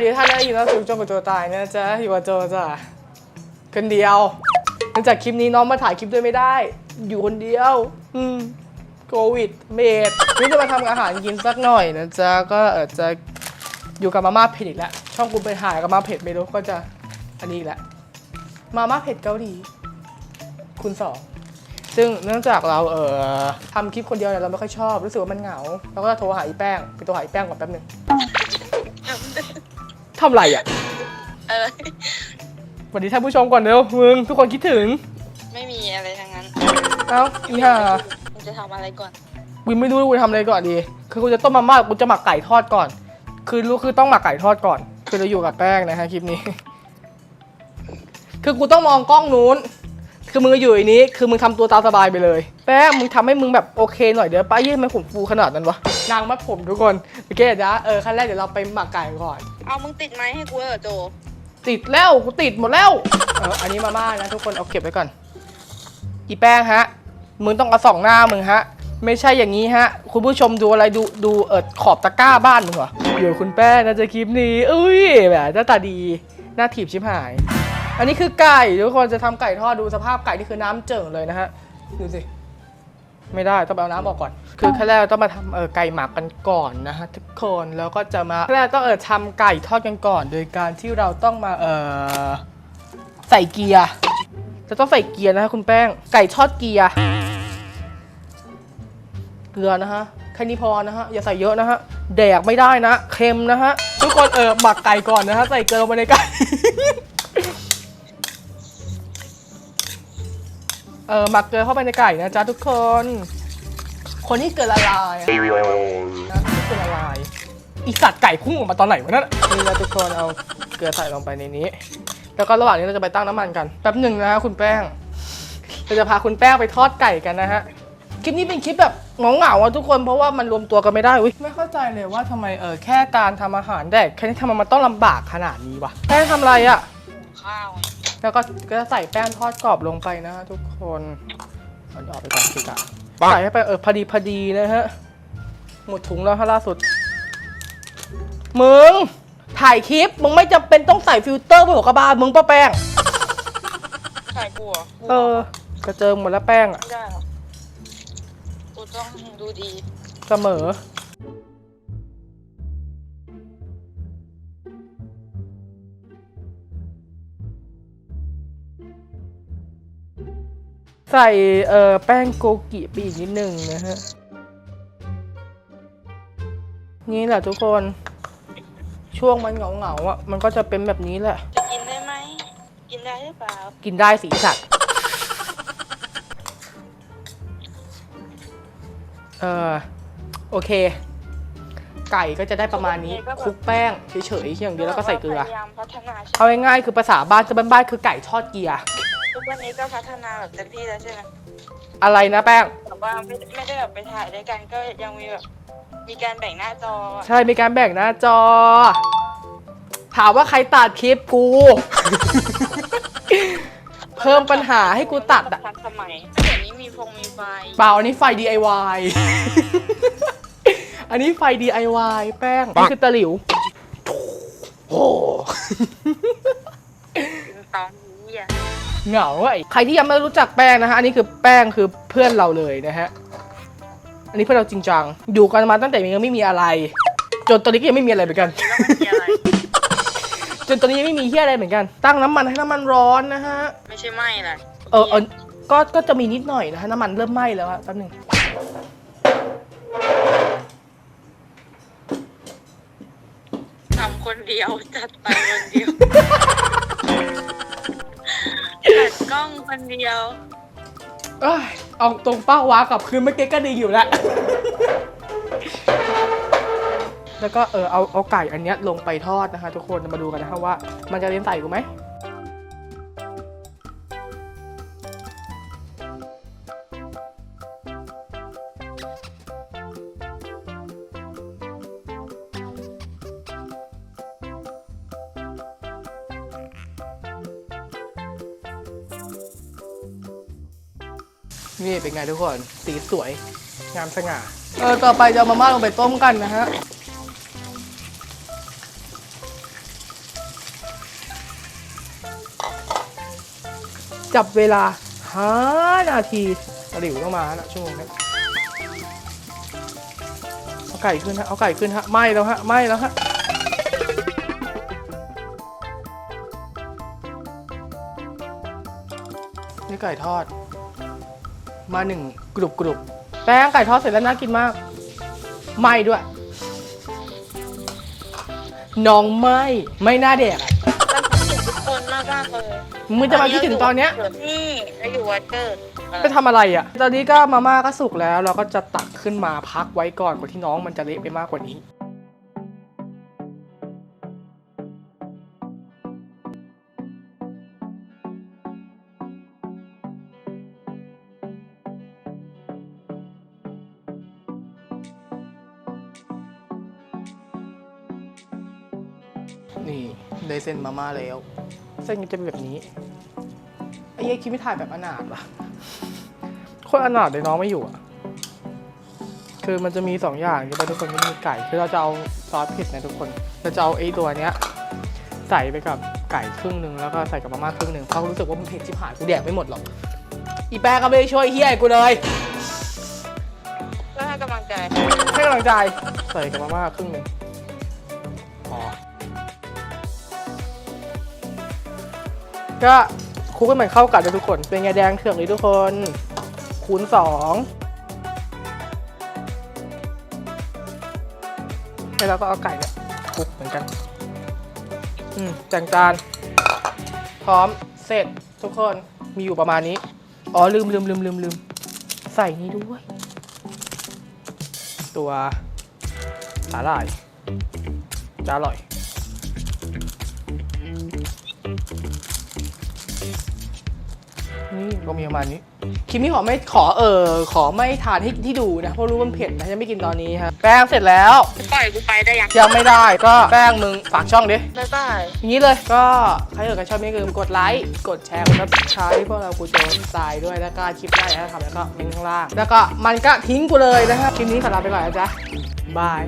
วัสดีท่านได้ยินแล้วถึงจนกับตัวตายนะจ๊ะอยู่กับโจจ้ะคนเดียวเนื่องจากคลิปนี้น้องมาถ่ายคลิปด้วยไม่ได้ อยู่คนเดียว อืมโควิดเมดนี่จะมาทำอาหารกินสักหน่อยนะจ๊ะก็เออจะอยู่กับมาม่าเผ็ดอีกแล้วช่องกูไปถ่ายกับมาม่าเผ็ดไม่รู้ก็จะอันนี้อีกแล้วมาม่าเผ็ดเกาหลีคุณสองซึ่งเนื่องจากเราเอ่อทำคลิปคนเดียวเนี่ยเราไม่ค่อยชอบรู้สึกว่ามันเหงาเราก็จะโทรหาอีแป้งไปโทรหาอีแป้งก่อนแป๊บหนึง ทำไรอะ เออ สวัสดีท่านผู้ชมก่อนเร็ว มึง ทุกคนคิดถึง ไม่มีอะไรทั้งนั้นเอ้าอีห่ามึงจะทำอะไรก่อน กูไม่รู้กูจะทำอะไรก่อนดี คือกูจะต้มมาม่ากูจะหมักไก่ทอดก่อน คือรู้คือต้องหมักไก่ทอดก่อน คือเราอยู่กับแป้งนะฮะคลิปนี้ คือกูต้องมองกล้องนู้น คือมึงอยู่ไอ้นี้ คือมึงทำตัวตามสบายไปเลย แป้งมึงทำให้มึงแบบโอเคหน่อยเดี๋ยวป้าเยี่ยมผมฟูขนาดนั้นวะ นางมัดผมทุกคนโอเคจ้ะเออขั้นแรกเดี๋ยวเราไปหมักไก่ก่อน เอามึงติดไม้ให้กูเหรอโจ ติดแล้วกูติดหมดแล้วเอออันนี้มาม่านะทุกคนเอาเก็บไว้ก่อน อีแป้งฮะ มึงต้องเอาสองหน้ามึงฮะ ไม่ใช่อย่างนี้ฮะ คุณผู้ชมดูอะไรดูดูเอิดขอบตะกร้าบ้านมึงเหรออยู่คุณแป้งนะจะคลิปนี้ อุ้ยแบบหน้าตาดีหน้าถีบชิบหาย อันนี้คือไก่ทุกคนจะทำไก่ทอดดูสภาพไก่นี่คือน้ำเจิ่งเลยนะฮะดูสิไม่ได้ต้องเอาน้ำออกก่อน คือขั้นแรกต้องมาทำเออไก่หมักกันก่อนนะฮะทุกคนแล้วก็จะมาขั้นแรกต้องเออทำไก่ทอดกันก่อน โดยการที่เราต้องมาเออใส่เกียร์จะต้องใส่เกียร์นะฮะคุณแป้ง ไก่ทอดเกียร์เกลือนะฮะแค่นี้พอนะฮะอย่าใส่เยอะนะฮะแดกไม่ได้นะเค็มนะฮะทุกคนเออหมักไก่ก่อนนะฮะใส่เกลือลงไปในไก่ เออหมักเกลือเข้าไปในไก่นะจ๊ะทุกคน คนที่เกลือละลายอะนะที่เกลือละลาย อีสัตว์ไก่พุ่งออกมาตอนไหนวะนั่นนี่นะทุกคนเอาเกลือใส่ลงไปในนี้ แล้วก็ระหว่างนี้เราจะไปตั้งน้ำมันกันแป๊บหนึ่งนะฮะคุณแป้ง เราจะพาคุณแป้งไปทอดไก่กันนะฮะ คลิปนี้เป็นคลิปแบบเหงาๆอะทุกคนเพราะว่ามันรวมตัวกันไม่ได้อุ๊ยไม่เข้าใจเลยว่าทำไมเออแค่การทำอาหารแดกแค่นี้ทำไมมันต้องลำบากขนาดนี้วะแป้งทำอะไรอะข้าว แล้วก็ก็จะใส่แป้งทอดกรอบลงไปนะฮะทุกคนเอาออกไปก่อนสิกะใส่ให้ไปเออพอดีพอดีนะฮะหมดถุงแล้วฮะล่าสุด มึง ถ่ายคลิป มึงไม่จำเป็นต้องใส่ฟิลเตอร์บนหัวกระบาลมึงป้าแป้ง ใส่กูเหรอเออ กระเจิงหมดแล้วแป้งอะไม่ได้หรอกูต้องดูดี เสมอ ใส่เอ่อแป้งโกกิไปอีกนิดหนึ่งนะฮะ นี่แหละทุกคน ช่วงมันเหงาๆอะ มันก็จะเป็นแบบนี้แหละ จะกินได้ไหม กินได้หรือเปล่า กินได้สีสัตว์ เออโอเค ไก่ก็จะได้ประมาณนี้คลุกแป้งเฉยๆอย่างเดียวแล้วก็ใส่เกลือ พยายามพัฒนาใช่เอาง่ายๆคือภาษาบ้านจะบ้านๆคือไก่ทอดเกียร์ ทุกวันนี้ก็พัฒนาแบบเต็มที่แล้วใช่ไหมอะไรนะแป้งแบบว่าไม่ไม่ได้แบบไปถ่ายด้วยกันก็ยังมีแบบมีการแบ่งหน้าจออะใช่มีการแบ่งหน้าจอ ถามว่าใครตัดคลิปกู เพิ่มปัญหาให้กูตัดอะ ทันสมัยเดี๋ยวนี้มีฟงมีไฟเปล่าอันนี้ไฟ DIY อันนี้ไฟ DIY แป้ง นี่คือตะหลิว โอ้ ตอนนี้อะ เหงาไอ้ใครที่ยังไม่รู้จักแป้งนะฮะอันนี้คือแป้งคือเพื่อนเราเลยนะฮะอันนี้เพื่อนเราจริงจังอยู่กันมาตั้งแต่ยังไม่มีอะไร จนตอนนี้ก็ยังไม่มีอะไรเหมือนกันแล้วมันมีอะไรจนตอนนี้ยังไม่มีเฮียอะไรเหมือนกัน ตั้งน้ำมันให้น้ำมันร้อนนะฮะไม่ใช่ไหมล่ะเออเออก็ก็จะมีนิดหน่อยนะฮะน้ำมันเริ่มไหม้แล้วอะแป๊บหนึงทำคนเดียวจัดไปคนเดียวจัดกล้ องคนเดียว เอ้ยเอาตรงเป้าวากลับคืนเมื่อกี้ก็ดีอยู่แล้ว แล้วก็เออเอาเอาไก่อันเนี้ยลงไปทอดนะคะ ทุกคนมาดูกันนะคะว่า มันจะเลี้ยงใส่กูไหม นี่เป็นไงทุกคน สีสวย งามสง่า เออ ต่อไปจะมาม่าลงไปต้มกันนะฮะ จับเวลาห้านาทีตะหลิวต้องมานะชั่วโมงนี้เอาไก่ขึ้นฮะ เอาไก่ขึ้นฮะไหมแล้วฮะไหมแล้วฮะนี่ไก่ทอด มาหนึ่งกรุบกรุบแป้งไก่ทอดเสร็จแล้วน่ากินมากไหม้ด้วย น้องไม่ไม่น่าแดกอะมันคิดถึงทุกคนมากมากๆเลยมึงจะมาคิดถึงตอนเนี้ย นี่เราอยู่วัดเกิดไปทำอะไรอะ ตอนนี้ก็มาม่าก็สุกแล้ว เราก็จะตักขึ้นมาพักไว้ก่อนกว่าที่น้องมันจะเละไปมากกว่านี้ นี่ได้เส้นมาม่าแล้ว เส้นมันจะเป็นแบบนี้ ไอ้เหี้ยคิดไม่ถ่ายแบบอนาถวะโคตรอนาถเลยน้องไม่อยู่อะ คือมันจะมีสองอย่างที่ทุกคนไม่มีไก่ คือเราจะเอาซอสเผ็ดนะทุกคน เราจะเอาไอ้ตัวเนี้ยใส่ไปกับไก่ครึ่งหนึ่งแล้วก็ใส่กับมาม่าครึ่งหนึ่งเพราะรู้สึกว่ามันเผ็ดชิบหายกูแดกไม่หมดหรอก อีแปรก็ไม่ได้ช่วยเฮียกูเลยก็ให้กำลังใจให้กำลังใจใส่กับมาม่าครึ่งหนึ่ง ก็คลุกให้มันเข้ากันเลยทุกคน เป็นไงแดงเถือกเลยทุกคน คูณสองแล้วเราก็เอาไก่เนี่ยคลุกเหมือนกัน อืมจางจานพร้อมเสร็จทุกคนมีอยู่ประมาณนี้ อ๋อลืมลืมลืมลืมลืมใส่นี้ด้วย ตัวสาหร่ายจะอร่อย ก็มีประมาณนี้คลิปนี้ขอไม่ขอเออขอไม่ทานที่ที่ดูนะเพราะรู้ว่ามันเผ็ดนะจะไม่กินตอนนี้ครับแป้งเสร็จแล้ว ปล่อยกูไปได้ยังยังไม่ได้ก็แป้งมึงฝากช่องดิ บ๊ายบาย อย่างนี้เลยก็ใครเกิดกันชอบไม่ลืมกดไลค์กดแชร์กดซับสไครต์พวกเรากูโจนตายด้วยแล้วก็คลิปได้แล้วทำแล้วก็ลิงก์ข้างล่าง แล้วก็มันก็ทิ้งกูเลยนะฮะคลิปนี้ขอลาไปก่อนนะจ๊ะบาย